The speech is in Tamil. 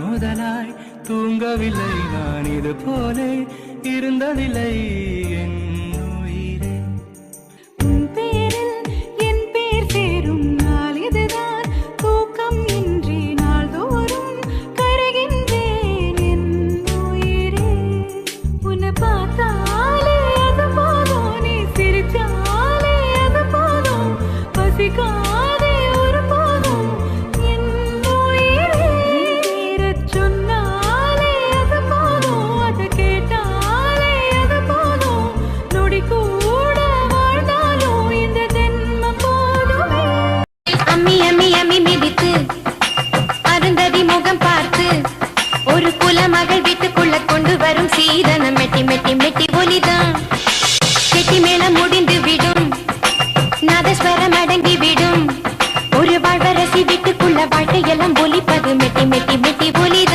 நாள் முதலாய் தூங்கவில்லை. நான் இது போலே இருந்ததில்லை என் சீதனம் மெட்டி மெட்டி மெட்டி ஒலிதான். கெட்டி மேளம் முடிந்து விடும். நாதஸ்வரம் அடங்கி விடும். ஒரு வாழ்வரசி வீட்டுக்குள்ள வாழ்க்கையெல்லாம் ஒலிப்பது. மெட்டி மெட்டி மெட்டி ஒலிதான்.